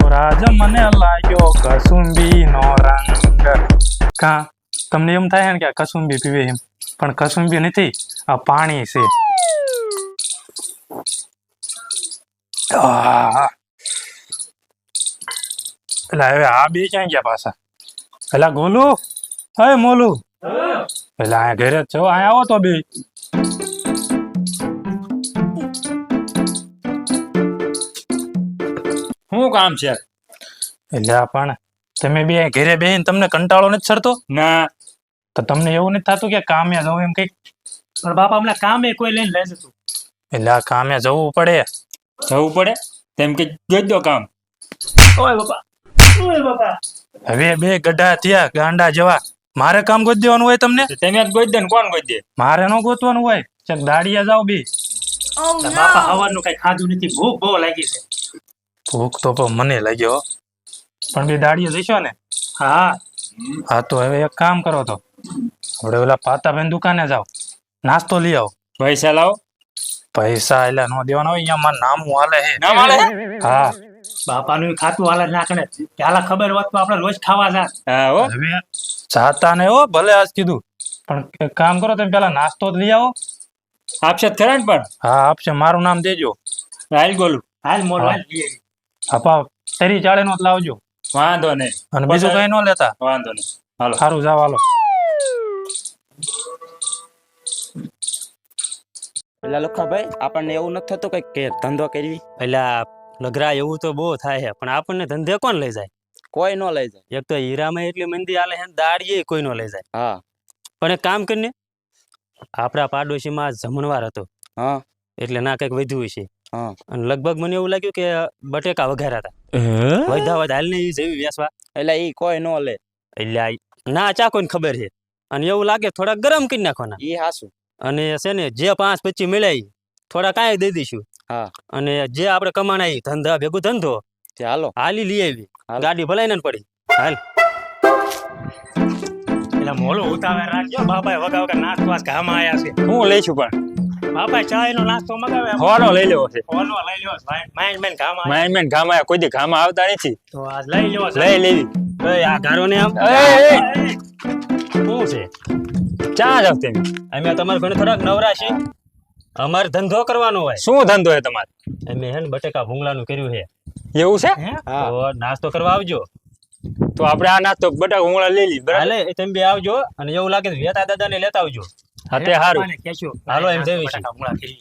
રાજ મને લાગ્યો કસુંબી નો રંગ. કા તમને એમ થાય ને કે કસુંબી પીવે એમ. પણ કસુંબી નથી આ પાણી છે. એટલે હવે આ બે ક્યાં ગયા પાછા? પેલા ગોલુ હે મોલું. એટલે અહીંયા ઘરે જ છો અહીંયા આવો તો બે. શું કામ છે? એટલે પણ તમે બે ઘરે બેહીને તમને કંટાળો નથી સરતો? ના. તો તમને એવું નથી થતું કે કામે જવું એમ કંઈક? પણ બાપા હમણાં કામે કોઈ લઈને લઈ જતું. એટલે આ કામે જવું પડે. જવું પડે? તેમ કે જોઈ દો કામ. ઓય બાપા ઓય બાપા. હવે બે ગઢા થયા ગાંડા જેવા. મારે કામ ગોતી દેવાનું હોય તમને? તો તમે જ ગોઈ દે ને કોણ ગોત દે? મારે ન ગોતવાનું હોય. ચક દાડિયા જાવ બી. બાપા હવાનું કઈ ખાધું નથી. ભૂખ બહુ લાગી છે. ભૂખ તો પણ મને લાગ્યો પણ બે દાડીઓ જઈશો ને? હા. હા તો હવે એક કામ કરો તો. આપણે ઓલા પાતાબેન દુકાને જાઓ. નાસ્તો લઈ આવો. પૈસા લાવો. પૈસા એટલે નો દેવાના હોય અહીંયા મારું નામું હાલે હે. ના મળે હા? બાપાનું ખાતું હાલે જ નાખે ખબર હોત તો આપણે રોજ ખાવા જા હા હો. હવે જાતા ને હો ભલે આજ કીધું. પણ કામ કરો તમે પેલા નાસ્તો જ લઈ આવો. આપશે ખરા ને પણ? હા આપશે. મારું નામ દેજો. રાઈલ ગોલું. હાલ મોર. હાલ આપા તરી ચાળે નો લાવજો. વાંધો નહીં. અને બીજું કઈ ન લેતા. વાંધો નહીં. હાલો. સારું જાવ હાલો. પેલા લખાભાઈ આપણને એવું નથી થતું કઈ કે ધંધો કરવી. પેલા લગરા એવું તો બહુ થાય છે પણ આપણને ધંધે કોણ લઈ જાય? કોઈ ન લઈ જાય. એક તો હીરામાં એટલી મંદી આલે છે દાડીએ કોઈ નો લઈ જાય. હા. પણ એક કામ કરીને આપણા પાડોશીમાં જમણવાર હતો. હા. એટલે ના કંઈક વધ્યું છે. અને લગભગ મને એવું લાગ્યું કે બટેકા વઘાર્યા હતા. વધા વધા હાલ ને જેવી વેસવા. એટલે એ કોઈ ન લે. એટલે ના ચા કોઈને ખબર છે? અને એવું લાગે થોડા ગરમ કરી નાખવાના. એ હાસુ. અને છે ને જે પાંચ પચી મળ્યા થોડા કાંઈ દઈ દઈશું. હા. અને જે આપણે કમાણા ઈ ધંધા ભેગું ધંધો તે હાલો. હાલી લઈ આવી. ગાડી ભલાઈ ને પડી. હાલ. એટલે મોલો ઉતાવે રાખજો બાપા વગા વગા નાસ આજ ઘામાં આયા છે. હું લઈશું પણ. બાપાએ ચા એનો નાસ્તો મગાવે હોવાનો લઈ લેવો છે. ફોનો લઈ લ્યો ભાઈ. માઇન માઇન કામ આયા માઇન મેન ગામ આયા કોઈ દી ગામ આવતા નથી. તો આજ લઈ લ્યો લઈ લેવી. ઓય, આ ગારો ને આમ. એ, એ, શું છે? ચા જાવ તમે. અમે તમારે ઘણે થોડાક નવરા છીએ. અમારે ધંધો કરવાનો હોય. શું ધંધો છે તમારે? અમે હે ને બટેકા ભૂંગળાનું કર્યું છે. એવું છે? હા? નાસ્તો કરવા આવજો. તો આપણે આ નાસ્તો બટાકા ભૂંગળા લઈ લઈ બરાબર? તમે બે આવજો અને એવું લાગે તો વેતા દાદાને લેતા આવજો. હા તે કહેશું. હાલો એમ.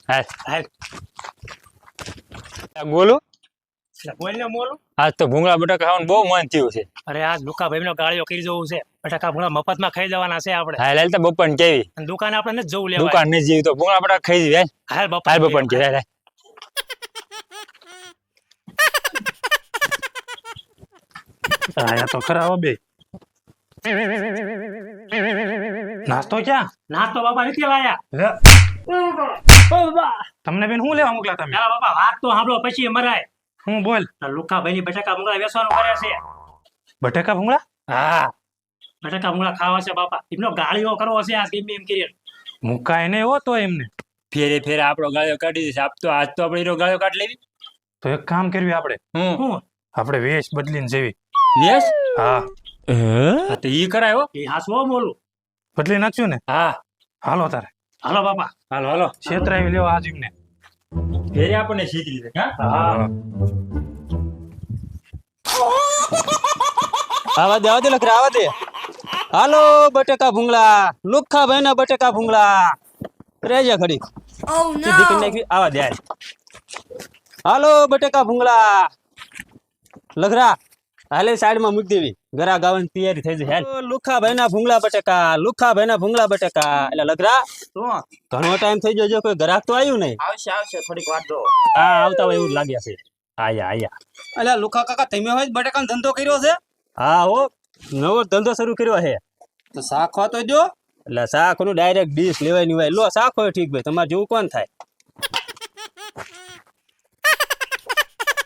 હા હાલ. મોલું? આજ તો ભૂંગળા બટાકા ખાવાનું બહુ મન થયું છે. અરે આજ લુકાભાઈ નો ગાળિયો કરી જવું છે. બટાકા ભૂંગળા મફતમાં ખાઈ જવાના છે આપણે. હા લાલતા બપન કેવી. દુકાન દુકાને આપણે નથી જવું લેવા દુકાન નહીં જેવી તો ભૂંગળા બટાકા ખાઈ જઈએ હાલ. બપન હાલ બપન કે હાલ, હાલ. આયા તો ખરા હો બે. નાસ્તો ક્યાં? નાસ્તો બાપા નથી લાયા તમને બેન શું લેવા મોકલા તમે? બાપા વાત તો સાંભળો પછી મરાય. હું બોલ. લુકાભાઈ ની બટાકા ભૂંગળા વેચવાનું કરે છે. બટાકા ભૂંગળા? હા. બટાકા ભૂંગળા ખાવા છે બાપા. એમનો ગાળીઓ કરવો છે આ ગમે એમ કરીને. મુકાય ને એવો તો એમને. ફેરે ફેરે આપણો ગાળીઓ કાઢી દઈશ. આપ તો આજ તો આપણે એનો ગાળીઓ કાઢી લેવી. તો એક કામ કરવી આપણે. હું હું આપણે વેશ બદલીને જેવી. વેશ? હા. હા? તો ઈ કરાયો એ હાસવો બોલું. બદલી નાખ્યું ને? હા. હાલો તારે. હાલો બાપા. હાલો હાલો. છેતરાવી લેવા આજ ને ફેરે આપણને શીખી લીધે હા? હા. આવા દે આવા દે લખરા આવા દે. હાલો બટેકા ભૂંગળા. લુખા ભાઈ ના બટેકા ભૂંગળા. રેજા ખડી સીધી કરી નાખી આવા દે હાલ. હાલો બટેકા ભૂંગળા. લખરા. હાલે સાઈડમાં મૂકી દેવી. ગરા ગાવાની તૈયારી થઈ જાય હાલ. લુખા ભાઈ ના ભૂંગળા બટેકા લુખા ભાઈ ના ભૂંગળા બટેકા. એટલે લગરા ઘણો ટાઈમ થઈ ગયો જો કોઈ ગ્રાહક તો આવ્યું નહીં. આવશે આવશે થોડીક વાત દો હા આવતા હોય એવું લાગ્યા છે આયા આયા. એટલે લુખા કાકા તમે હોય બટેકાનો ધંધો કર્યો છે? હા હો. નવો ધંધો શરૂ કર્યો છે તો શાક તો જો એટલે શાકનું ડાયરેક્ટ ડીશ લેવાની હોય લો શાખ હોય ઠીક ભાઈ. તમારે જેવું કોણ થાય?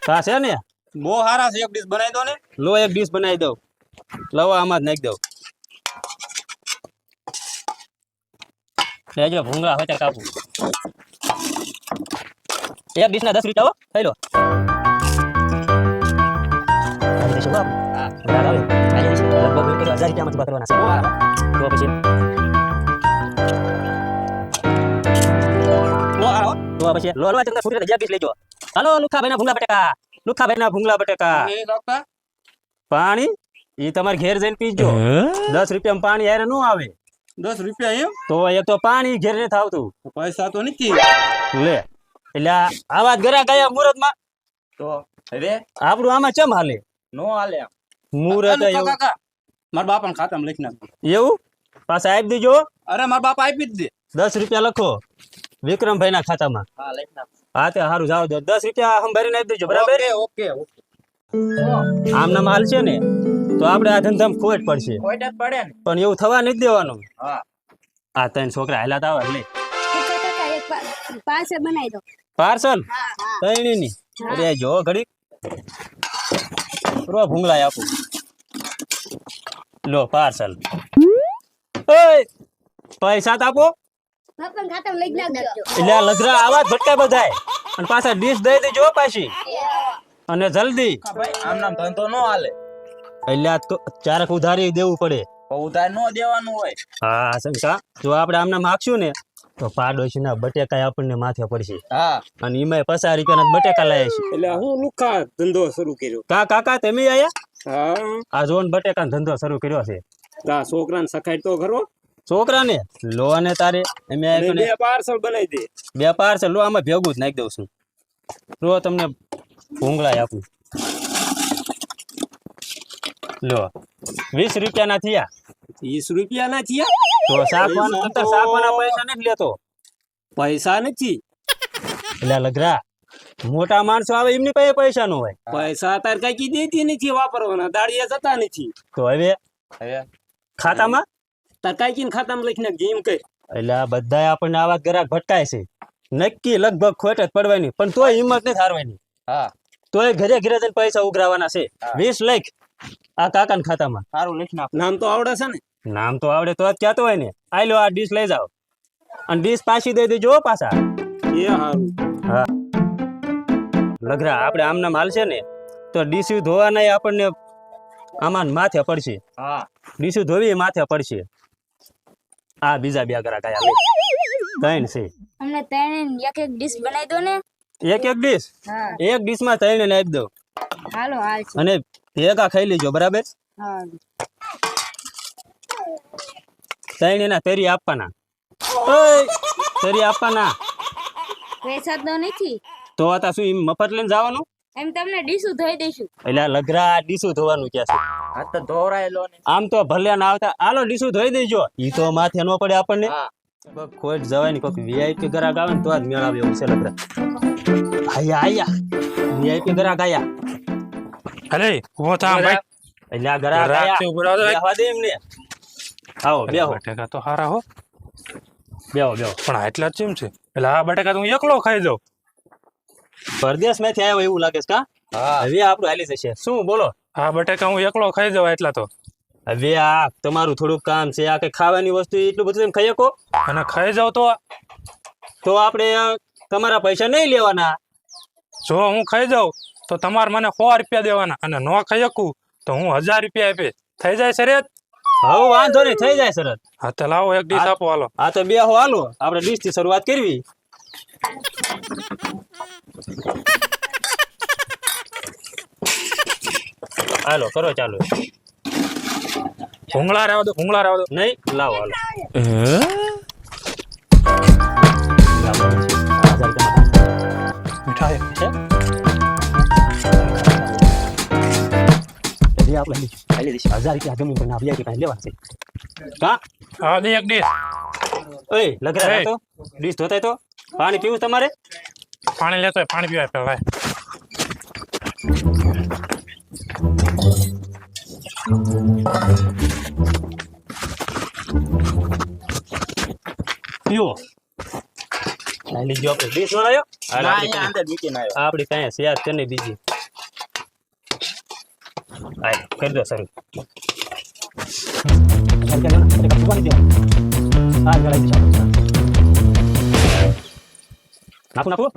કા છે ને? બહુ સારા છે એક ડીશ બનાવી દો ને. લો એક ડીશ બનાવી દઉં. લવો આમાં જ નાખી દઉં. લેજો ભૂંગળા હોય ત્યારે કાપું. એક ડીશ ના દસ રૂપિયા ખાઈ લો. પછી લો આવો. તો પછી લો લો તમને ફૂટી જગ્યા લેજો હાલો લુખાભાઈ ના ભૂંગળા બટેકા. લુખાભાઈ ના ભૂંગળા બટેકા. પાણી? એ તમારે ઘેર જઈને પીજો. દસ રૂપિયા પાણી યારે નો આવે. દસ રૂપિયા એમ? તો એ તો પાણી ઘેર નથી આવતું. પૈસા તો નથી. લે એટલે આ વાત ગરા ગયા મુહૂર્તમાં તો હવે? આપણું આમાં ચમ હાલે? નો હાલે. મુહૂર્ત મારા બાપા ને ખાતા લખી નાખો એવું? પાછા આપી દેજો. અરે મારા બાપા આપી જ દે. દસ રૂપિયા લખો. વિક્રમભાઈ ના ખાતામાં. હા લખી નાખો હા તે સારું જાવ દો દસ રૂપિયા હમ ભરીને આપી દેજો બરાબર? ઓકે ઓકે આમના માલ છે ને તો આપણે આ ધંધામાં ખોટ પડશે. ખોટ જ પડે ને. પણ એવું થવા નથી દેવાનું. હા. આ ત્રણ છોકરા હેલા તાવ કાકા, પાર્સલ બનાવી દો. પાર્સલ? તૈણી ની? અરે જો ઘડી રો ભૂંગળા આપું. લો પાર્સલ. ઓય! પૈસા તો આપો. એટલે લગરા આવા ભટકા બધાય. અને પાછા ડીશ દઈ દેજો પાછી. અને જલ્દી. આમ નામ ધંધો નો હાલે. એટલે તો ચારક ઉધારી દેવું પડે. ઉધાર નો દેવાનું હોય. હા શંકા જો આપણે આમને માગશું ને તો પાડોશીના બટેકા આપણને માથે પડશે. હા. અને એમાં પચાસ રૂપિયાના બટેકા લાયા છે. એટલે હું લુખા ધંધો શરૂ કર્યો? કા કાકા તમે આયા? હા. આ જોન બટેકા ધંધો શરૂ કર્યો છે. છોકરાને સખાય તો ખરો? છોકરાને લો અને તારે બે પાર્સલ બનાવી દે. બે પાર્સલ લો આમાં ભેગું જ નાખી દઉં છું. લો તમને ભૂંગળા આપું. લો વીસ રૂપિયાના થયા. વીસ રૂપિયા ના થયા? તો સાફવાના અંતર શાકવાના પૈસા નથી લેતો. પૈસા નથી. એટલે લગરા મોટા માણસો આવે એમની પાસે પૈસા નો હોય. પૈસા તારે કઈ દેતી નથી વાપરવાના દાડિયા જતા નથી. તો હવે હવે? ખાતામાં? તાર કઈ ખાતામાં લખીને ગેમ કઈ એટલે આ બધા આપણને આવા ગ્રાહક ભટકાય છે. નક્કી લગભગ ખોટ જ પડવાની પણ તોય હિંમત નથી હારવાની. હા. તોય ઘરે ઘરે જઈને પૈસા ઉઘરાવાના છે. વીસ લાખ આ કાકાના ખાતામાં. સારું લખી નાખ. નામ તો આવડે છે ને. નામ તો આવડે તો જ કહેતો હોય ને. આઈ લો આ ડીશ લઈ જાઓ. અને ડીશ પાછી દઈ દેજો પાછા. એ હારું. લગરા આપણે આમના માલ છે ને તો ડીશું ધોવાના આપણને આમાં માથે પડશે. હા. ડીશું ધોવી માથે પડશે. આ બીજા બે કરા લે ત્રણ છે. અમને ત્રણે એક એક ડીશ બનાવી દો ને. એક એક ડીશ હા. એક ડીશમાં ત્રણે ને આપી દો. હાલો હાલ છે. અને ભેગા ખાઈ લેજો બરાબર? હા ત્રણ એના તેરી આપવાના. ઓય તેરી આપવાના. પૈસા તો નથી. તો આતા શું મફત લઈને જવાનું? એમ તમને ડીશું ધોઈ દઈશું. એટલે લગરા ડીશું ધોવાનું કે છે? આ તો ધોરાયેલો ને. આમ તો ભલે ના આવતા. આલો ડીશું ધોઈ દેજો. ઈ તો માથે નો પડે આપણને. ખોટ જવાય કોઈક વીઆઈપી ગ્રાહક આવે ને તો જ મેળ આવે એવું છે લગરા આયા આયા. વીઆઈપી ગ્રાહક આયા. અરે ઊભો થા ભાઈ. એટલે આ ગ્રાહક આયા. ઊભો રહો ભાઈ. બેહવા દે એમને. આવો બેહો. બટેકા તો હારા હો. બેહો બેહો. પણ આટલા ચેમ છે. એટલે આ બટેકા તો હું એકલો ખાઈ જાઉં. પરદેશમાંથી આવ્યો એવું લાગે છે કા? હા. હવે આપણું હાલી જશે. શું બોલો? આ બટેકા હું એકલો ખાઈ જવા એટલા તો. હવે આ તમારું થોડુંક કામ છે આ કઈ ખાવાની વસ્તુ એટલું બધું ખાઈ શકો? અને ખાઈ જાવ તો તો આપણે તમારા પૈસા નહીં લેવાના. જો હું ખાઈ જાઉં તો તમારે મને સો રૂપિયા દેવાના. અને ન ખાઈ શકું તો હું હજાર રૂપિયા આપે. થઈ જાય સર હવે વાંધો નહીં થઈ જાય શરત હા તો લાવો એક ડીશ આપો હાલો. આ તો બે હો હાલો. આપણે ડીશથી શરૂઆત કરવી. હાલો કરો ચાલુ. ભૂંગળા રહેવા દો ભૂંગળા રહેવા દો. નહીં લાવો હાલો. મીઠાઈ. છે? આપણે ખાલી દઈશું. હજાર રૂપિયા જમીન પર લેવાના છે. કા? હા દે એક ડીશ. ઓય લગરા એ. ડીશ ધોતાય તો? પાણી પીવું તમારે? પાણી લેતો હોય, પાણી પીવાય પેલા પીવો. લઈ લીજો આપણે આવ્યો પાસે શેર છે ને બીજી. કરી દો સર નાખું નાખું.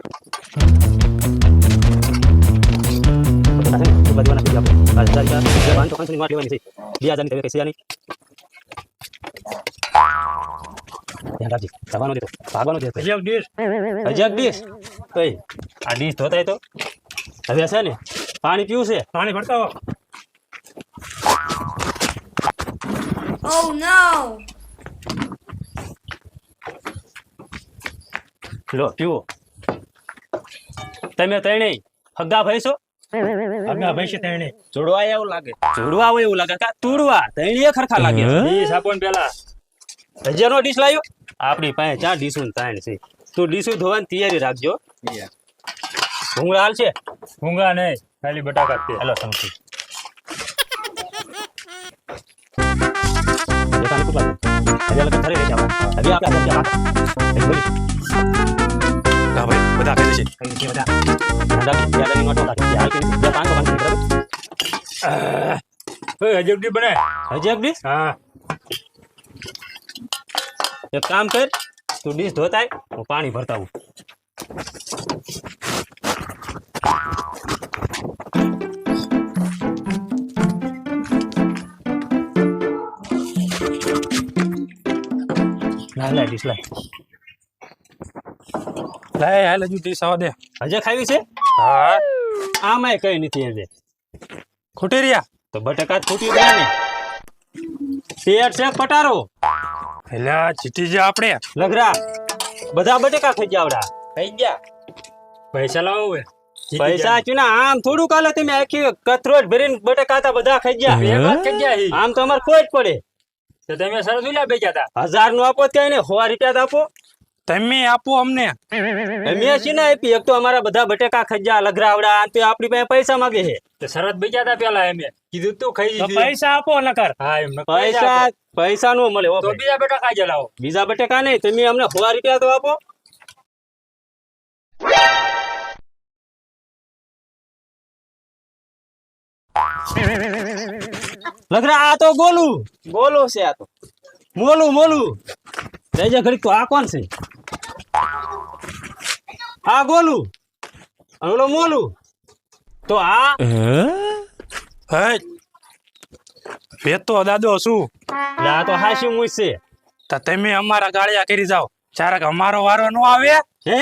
પાણી પીવું છે પાણી ભરતા હો લો પીવો. તમે ત્રણે હગા ભાઈ છો આગળ ભાઈ છે તેને જોડવા એવું લાગે. જોડવા હોય એવું લાગે. કા તુડવા? ત્રણેય ખરખા લાગે. ડીશ આપો પેલા. હજારનો ડીશ લાવ્યો આપણી પાસે ચાર ડીશું ને ત્રણ છે. તું ડીશું ધોવાની તૈયારી રાખજો. ભૂંગળા હાલ છે? ભૂંગળા નહીં. ખાલી બટાકા તે હેલો સમજી. બધા કહી દેશે કઈ નથી બધા ધંધા બે હજારની નોટો રાખી હાલ કે બે પાંચસો પાંચસો બરાબર ઓય, હજી એક ડીશ બનાય હજી એક ડીશ હા એક કામ કર તું ડીશ ધોતાય હું પાણી ભરતા આવું લાય હાલ હજુ આવવા દે હજે ખાવી છે? હા. આમાંય કઈ નથી હજે. ખૂટી રહ્યા? તો બટાકા ખૂટી ગયા ને? શેર છે પટારો. એટલે ચીટી જે આપણે. લગરા બધા બટાકા થઈ ગયા આવડા. થઈ ગયા. પૈસા લાવો હવે. પૈસા ચુના આમ થોડું કાલે તમે આખી કથરોટ ભરીને બટેકા હતા બધા ખાઈ ગયા. વાત થઈ ગયા આમ તો અમારે કોઈ જ પડે. તો તમે સરસ ઉલા બેચ્યા હતા. હજારનું આપો કઈ ને સો રૂપિયા આપો. તમે આપો અમને. મેં છે ને આપી. એક તો અમારા બધા બટેકા ખાઈ ગયા લગરાવડા આ તે આપણી પાસે પૈસા માંગે છે. તો શરત બેચ્યા હતા પેલા એમે. કીધું તું ખાઈ તો દીધી પૈસા આપો નકર. હા એમ નક્કી પૈસા આપો. પૈસા નો મળે હો તો ભાઈ. બીજા બેટા ખાઈ લાવો. બીજા બટેકા નહીં. તમે અમને સો રૂપિયા તો આપો. લગરા આ તો ગોલું. બોલો છે આ તો. મોલું મોલું. રહેજે ઘડીક તો. આ કોણ છે? આ ગોલું અને ઓલો મોલું. તો આ હે? તો દાદો શું આ તો હાશી શું છે. તો તમે અમારા ગાળિયા કરી જાઓ. ચારક અમારો વારો ન આવે? હે?